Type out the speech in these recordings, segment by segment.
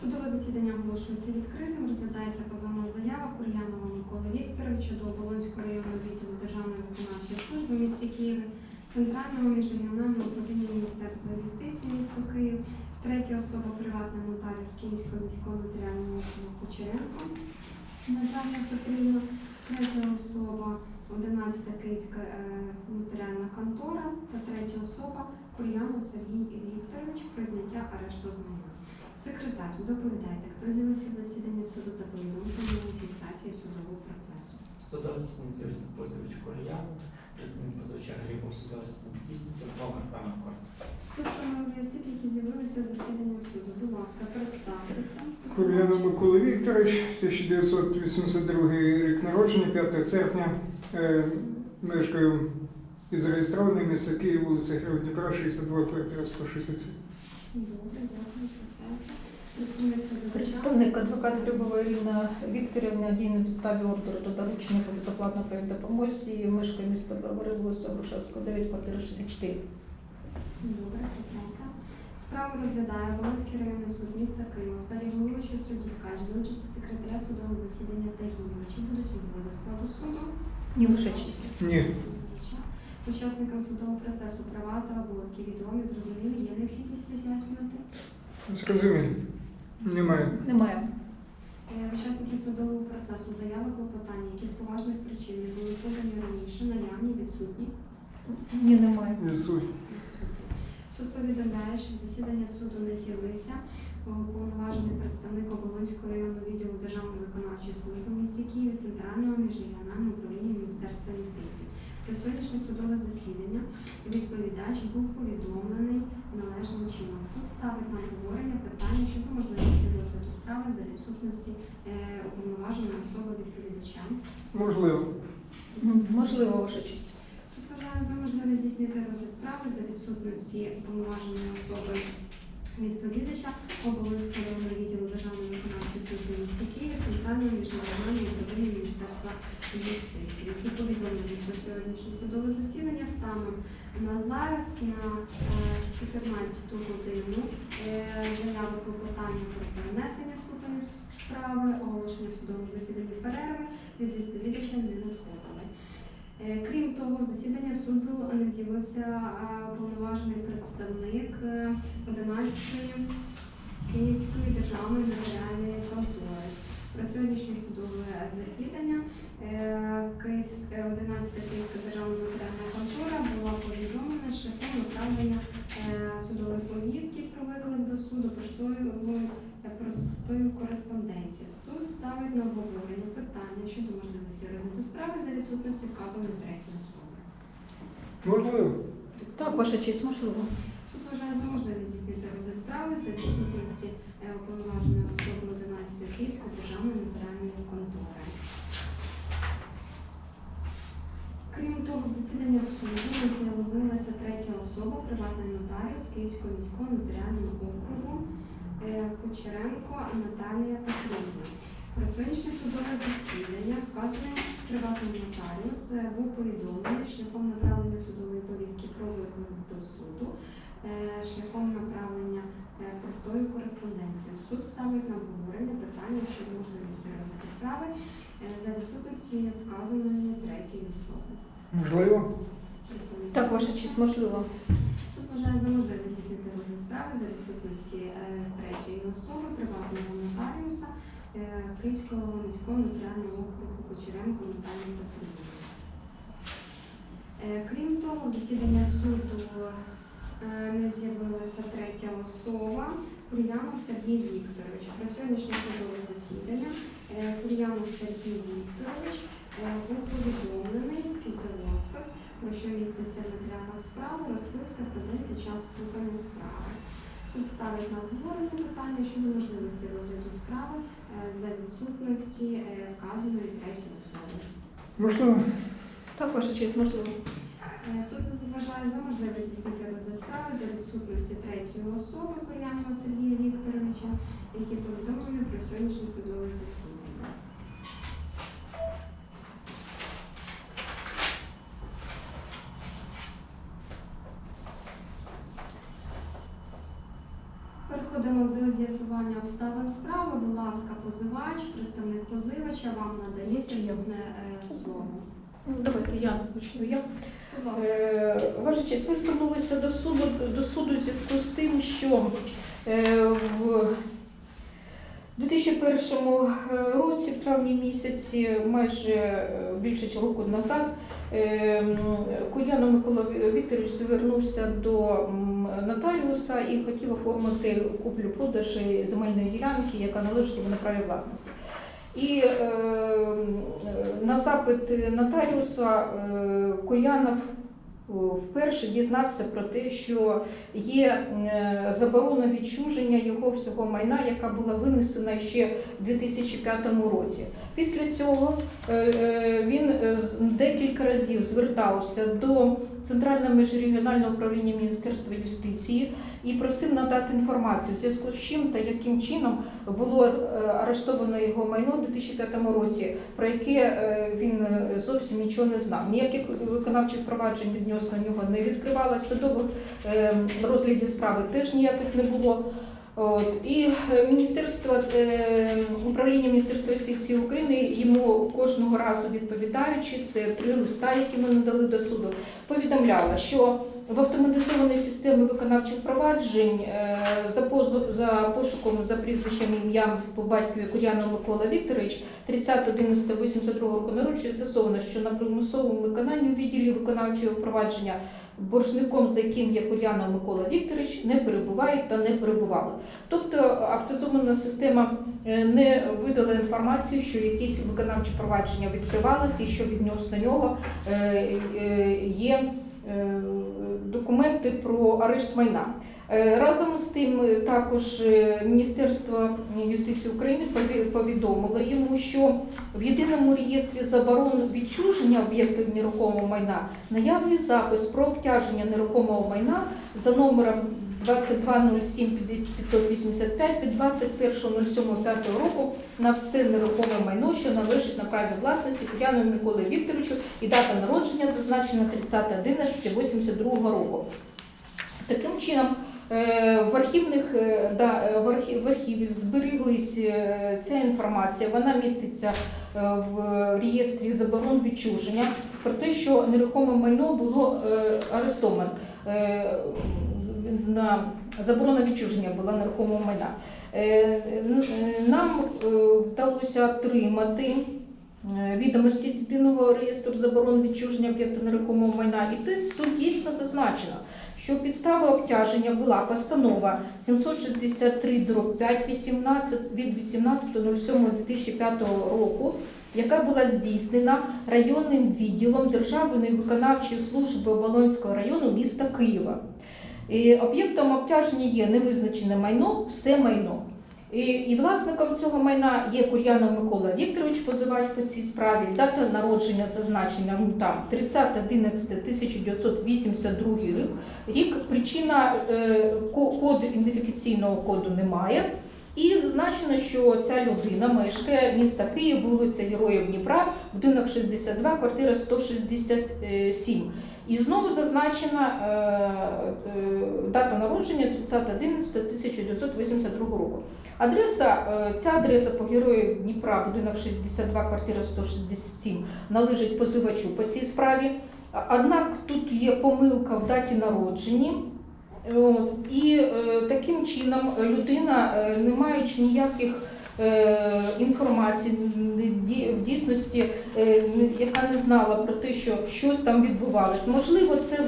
Судове засідання оголошується відкритим. Розглядається позовна заява Кур'янова Миколи Вікторовича до Оболонського районного відділу Державної виконавчої служби в місті Києві, Центрального міжрегіонального управління Міністерства юстиції місто Київ, третя особа приватний нотаріус Київського міського нотаріального округу Кучеренко Наталія Петрівна, третя особа 11 Київська е, нотаріальна контора та третя особа Кур'янов Сергій Вікторович про зняття арешту з майна. Секретар, доповідайте, хто з'явився в засіданні суду та повідомлення у фіксації судового процесу. Судовий з'явився позивач Кореяну, представник позивача Грибов, судовий здійснюється номер пана корт. Суд встановлює осіб, які з'явилися в засіданні суду. Будь ласка, представтеся. Кур'янов Микола Вікторович, 1982 рік народження, 5 серпня. Е, мешкаю і зареєстрований місце Київ, вулиця Героїв Дніпра, 62, квартира 167. Добре, дякую. Представник адвокат Грибова Ірина Вікторівна діє на підставі ордеру до доручення по безоплатно правій допомозі. Мешкає місто Бровари, вулиця Грушевського, 9, квартира 64. Добре, присядьте. Справу розглядає Волинський районний суд міста Києва. Сталі головуючий судді Ткач за участі секретаря судового засідання Тагієва. Чи будуть відводи складу суду? Ні, ваша честь. Ні. Учасникам судового процесу права та обов'язки відомі, зрозумілі, є необхідність роз'яснювати. Зрозуміло. Немає. Немає. Е, Учасники судового процесу заяви клопотання, які з поважних причин не були подані раніше, наявні, відсутні. Ні, немає. Відсутні. Відсутні. Суд повідомляє, що засідання суду не з'явився уповноважений представник Оболонського районного відділу Державної виконавчої служби в місті Києві Центрального міжрегіонального управління Міністерства юстиції. Про сьогоднішнє судове засідання відповідач був повідомлений належним чином. Суд ставить на обговорення питання щодо можливості розгляду справи за відсутності е, уповноваженої особи відповідача. Можливо. Можливо, ваша честь. Суд вважає за можливе здійснити розгляд справи за відсутності уповноваженої особи відповідача районного відділу Державної виконавчої служби місті Києві Центрального міжнародного управління Міністерства юстиції, які повідомлені про сьогоднішнє судове засідання станом на зараз на е, 14 годину е, заяви клопотання про перенесення слухання справи, оголошення судового засідання перерви від відповідача не надходили. Е, Крім того, в засідання суду не з'явився е, повноважений представник е, 11-ї Київської державної нотаріальної контори. Про сьогоднішнє судове засідання е, Київськ- е, 11-та Київська державна нотаріальна контора була повідомлена шляхом направлення е, судової повістки про виклик до суду поштою е, простою кореспонденцією. Ставить на обговорення питання щодо можливості розгляду справи за відсутності вказаної третьої особи. Можливо. Так, ваша честь, можливо. Суд вважає за можливість здійснити розгляд справи за відсутності е, уповноваженої особи 11 Київської державної нотаріальної контори. Крім того, в засідання суду не з'явилася третя особа, приватний нотаріус Київського міського нотаріального округу е, Кучеренко Наталія Петрівна. Про сьогоднішнє судове засідання вказаний приватний нотаріус е, був повідомлений шляхом направлення судової повістки про виклик до суду, е, шляхом направлення е, простою кореспонденцією. Суд ставить на обговорення питання щодо можливості розгляду справи за відсутності вказаної третьої особи. Можливо. Так, ваша честь, можливо. Суд вважає за можливе здійснити розгляд справи за відсутності третьої особи приватного Київського міського нотаріального округу Кочеренко Наталії Петрівни. Е, Крім того, засідання суду е, не з'явилася третя особа Кур'янов Сергій Вікторович. Про сьогоднішнє судове засідання е, Кур'янов Сергій Вікторович е, був повідомлений під розказ про що міститься матеріалах справи, розписка про день час слухання справи. Суд ставить на обговорення питання щодо можливості розгляду справи е, за відсутності е, вказаної третьої особи. Можливо. Так, ваша честь, можливо. Е, Суд вважає за можливість здійснити розгляд справи за відсутності третьої особи Кор'янова Сергія Вікторовича, які повідомлені про сьогоднішнє судове засідання. Справи. Будь ласка, позивач, представник позивача, вам надається з'явне е, слово. Ну, Давайте я почну. Я. Е, Ваша честь, ви звернулися до суду до суду в зв'язку з тим, що е, в 2001 році, в травні місяці, майже е, більше року назад, е, Куяно Микола Вікторович звернувся до нотаріуса і хотів оформити куплю-продаж земельної ділянки, яка належить йому на праві власності. І е, е, на запит нотаріуса е, Кур'янов е, вперше дізнався про те, що є е, заборона відчуження його всього майна, яка була винесена ще в 2005 році. Після цього е, е, він е, декілька разів звертався до Центрального міжрегіональне управління Міністерства юстиції і просив надати інформацію, в зв'язку з чим та яким чином було е, арештовано його майно у 2005 році, про яке е, він е, зовсім нічого не знав. Ніяких виконавчих проваджень відносно нього не відкривалося, судових е, розглядів справи теж ніяких не було. От. І е, міністерство управління Міністерства юстиції України йому кожного разу відповідаючи, це три листа, які ми надали до суду, повідомляло, що в автоматизованій системі виконавчих проваджень е, за, позу, за пошуком за прізвищем ім'ям по батькові Кур'янов Микола Вікторович 30.11.82 року народження з'ясовано, що на примусовому виконанні у відділі виконавчого провадження боржником, за яким є Кур'янов Микола Вікторович, не перебувають та не перебували. Тобто автозована система е, не видала інформацію, що якісь виконавчі провадження відкривалися і що відносно нього е, е, є документи про арешт майна. Е, Разом з тим, е, також е, Міністерство юстиції України пові- повідомило йому, що в єдиному реєстрі заборон відчуження об'єктів нерухомого майна наявний запис про обтяження нерухомого майна за номером 2207-585 від 21.07.5 року на все нерухоме майно, що належить на праві власності Курянові Миколи Вікторовичу і дата народження зазначена 30.11.82 року. Таким чином, в архівних е, да, е, в архі- в архіві зберіглись е, ця інформація. Вона міститься е, в реєстрі заборон відчуження про те, що нерухоме майно було е, арестовано. Е, На заборона відчуження була нерухомого майна. Е, е, Нам е, вдалося отримати е, відомості з єдиного реєстру заборон відчуження об'єкта нерухомого майна. І тут дійсно зазначено, що підставою обтяження була постанова 763 5 18 від 18.07.2005 року, яка була здійснена районним відділом Державної виконавчої служби Оболонського району міста Києва. Об'єктом обтяження є невизначене майно, все майно. І, і власником цього майна є Кур'янов Микола Вікторович, позивач по цій справі. Дата народження зазначена ну, там 30.11.1982 рік. Рік причина е, ко- коду ідентифікаційного коду немає. І зазначено, що ця людина мешкає міста Київ, вулиця Героїв Дніпра, будинок 62, квартира 167. І знову зазначена е, е, дата народження 30.11.1982 року. Адреса, е, ця адреса по герою Дніпра, будинок 62, квартира 167, належить позивачу по цій справі. Однак тут є помилка в даті народження. От, І е, таким чином людина, е, не маючи ніяких е, інформації в дійсності, е, яка не знала про те, що щось там відбувалось. Можливо, це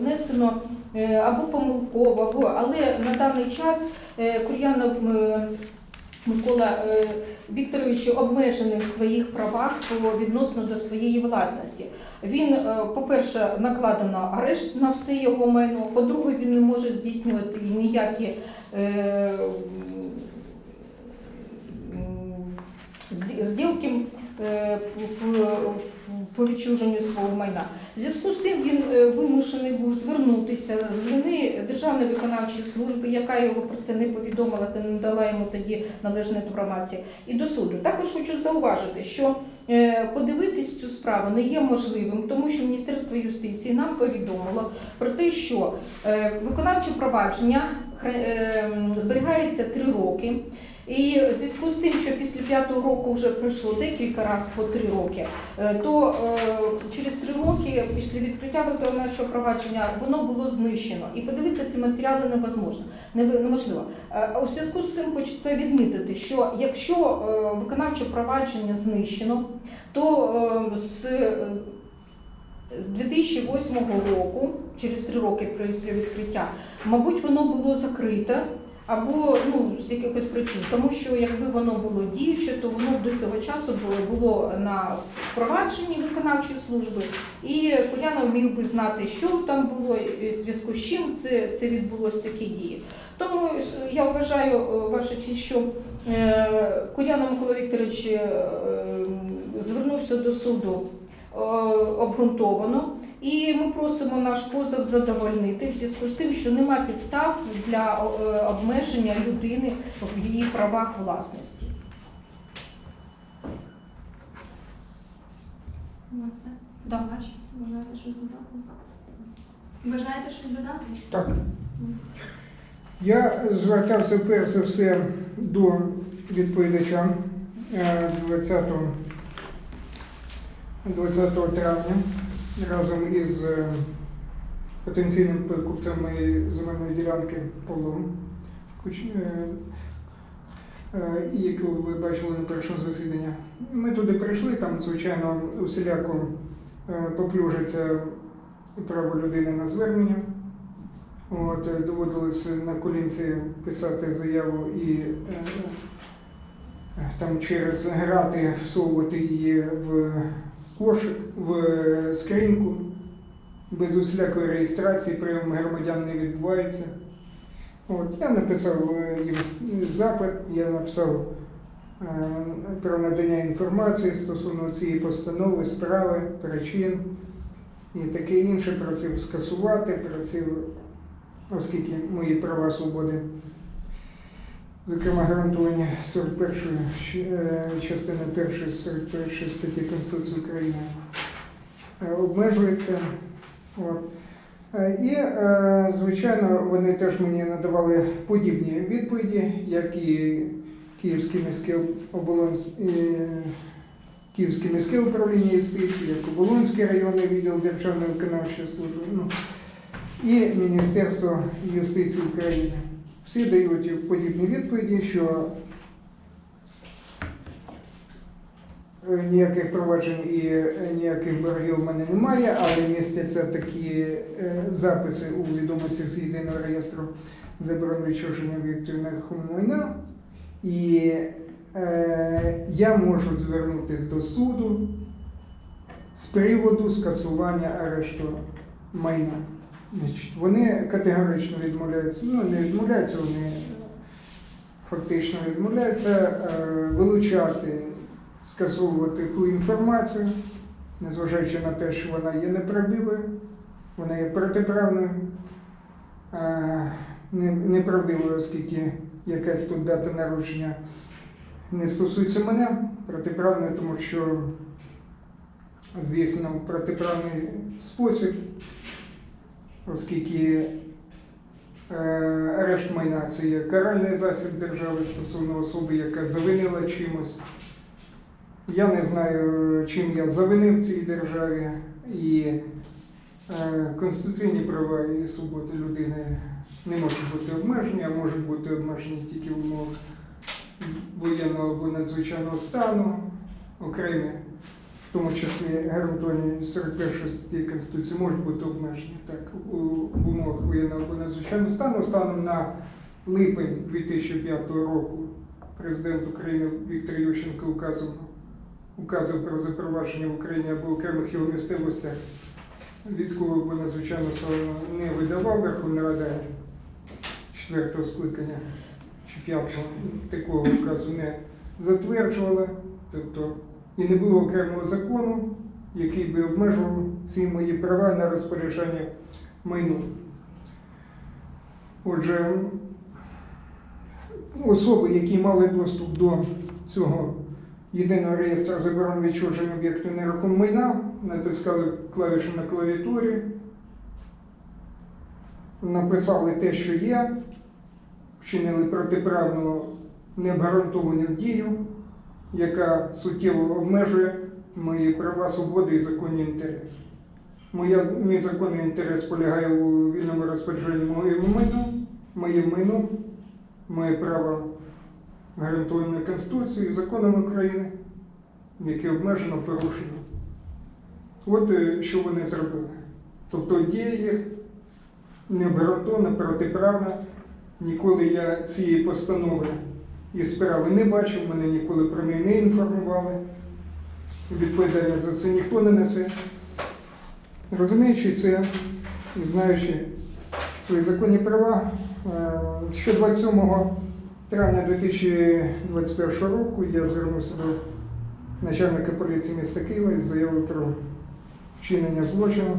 внесено е, або помилково, або але на даний час е, Кур'янов е, Микола е, Вікторович обмежений в своїх правах відносно до своєї власності. Він, е, по-перше, накладено арешт на все його майно. По-друге, він не може здійснювати ніякі е, зділки е, в по відчуженню свого майна. В зв'язку з тим він е, вимушений був звернутися з вини Державної виконавчої служби, яка його про це не повідомила та не дала йому тоді належної інформації, і до суду. Також хочу зауважити, що е, подивитись цю справу не є можливим, тому що Міністерство юстиції нам повідомило про те, що е, виконавче провадження зберігається три роки. І в зв'язку з тим, що після п'ятого року вже пройшло декілька разів по три роки, е, то е, через три роки після відкриття виконавчого провадження воно було знищено. І подивитися ці матеріали невозможно, неможливо. Е, У зв'язку з цим хочеться відмітити, що якщо виконавче провадження знищено, то з з 2008 року, через три роки після відкриття, мабуть, воно було закрите або ну, з якихось причин. Тому що якби воно було діюче, то воно до цього часу було, було на впровадженні виконавчої служби, і Кулянов міг би знати, що там було, і в зв'язку з чим це, це відбулося такі дії. Тому е, я вважаю, е, ваша честь, що е, Курянов Микола Вікторович звернувся до суду обґрунтовано. І ми просимо наш позов задовольнити в зв'язку з тим, що нема підстав для е, обмеження людини в її правах власності. У вас все? Да. Бач, Бажаєте щось додати? Бажаєте щось додати? Так. Я звертався перш за все до відповідача е, 20, 20 травня разом із е, потенційним покупцем моєї земельної ділянки Павлом, е, е, яку ви бачили на першому засіданні. Ми туди прийшли, там, звичайно, усіляко поплюжиться право людини на звернення. От, доводилось на колінці писати заяву і там через грати всовувати її в кошик, в е, скриньку. Без усілякої реєстрації прийом громадян не відбувається. От, я написав е, їм запит, я написав е, про надання інформації стосовно цієї постанови, справи, причин і таке інше. Просив скасувати, просив оскільки мої права свободи, зокрема гарантовані 41 щ- е, частини 1 41 статті Конституції України, е, обмежуються. От. Е, І, звичайно, вони теж мені надавали подібні відповіді, як і Київське міське оболонь... е, Київське міське управління юстиції, як Оболонський районний відділ Державної виконавчої служби. Ну, і Міністерство юстиції України. Всі дають подібні відповіді, що е, ніяких проваджень і е, ніяких боргів в мене немає, але містяться такі е, записи у відомостях з єдиного реєстру заборони відчуження нерухомого майна. І я можу звернутися до суду з приводу скасування арешту майна. Вони категорично відмовляються, ну не відмовляються, вони фактично відмовляються е, вилучати, скасовувати ту інформацію, незважаючи на те, що вона є неправдивою, вона є протиправною, е, не- неправдивою, оскільки якась тут дата народження не стосується мене, протиправною, тому що здійснено протиправний спосіб оскільки е, арешт майна це є каральний засіб держави стосовно особи, яка завинила чимось. Я не знаю, чим я завинив цій державі, і е, конституційні права і свободи людини не можуть бути обмежені, а можуть бути обмежені тільки в умовах воєнного або надзвичайного стану, окремі тому числі гарантовані 41 статті Конституції можуть бути обмежені так в умовах воєнного або надзвичайного стану. Станом на липень 2005 року президент України Віктор Ющенко указом указом про запровадження в Україні або окремих його місцевостях військового або надзвичайного стану не видавав Верховна Рада четвертого скликання чи п'ятого такого указу не затверджувала. Тобто і не було окремого закону, який би обмежував ці мої права на розпорядження майном. Отже, особи, які мали доступ до цього єдиного реєстру заборон відчуження об'єкту нерухомого майна, натискали клавіші на клавіатурі, написали те, що є, вчинили протиправну необґрунтовану дію, яка суттєво обмежує мої права, свободи і законні інтереси. Моя, мій законний інтерес полягає у вільному розпорядженні моєму майну, моїм майном, моє право гарантоване Конституцією і законом України, яке обмежено порушено. От е, що вони зробили. Тобто дія їх необґрунтована, протиправна. Ніколи я цієї постанови і справи не бачив, мене ніколи про неї не інформували. Відповідальність за це ніхто не несе. Розуміючи це і знаючи свої законні права, е, що 27 травня 2021 року я звернувся до начальника поліції міста Києва із заявою про вчинення злочину,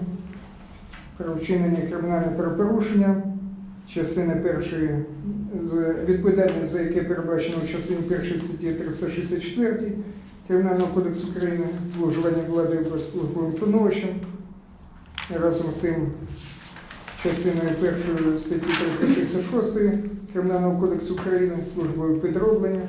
про вчинення кримінального правопорушення, частини першої, відповідальність за яке передбачено в частині першої статті 364 Кримінального кодексу України, зловживання влади службовим становищем. Разом з тим, частиною першої статті 366 Кримінального кодексу України, службове підроблення,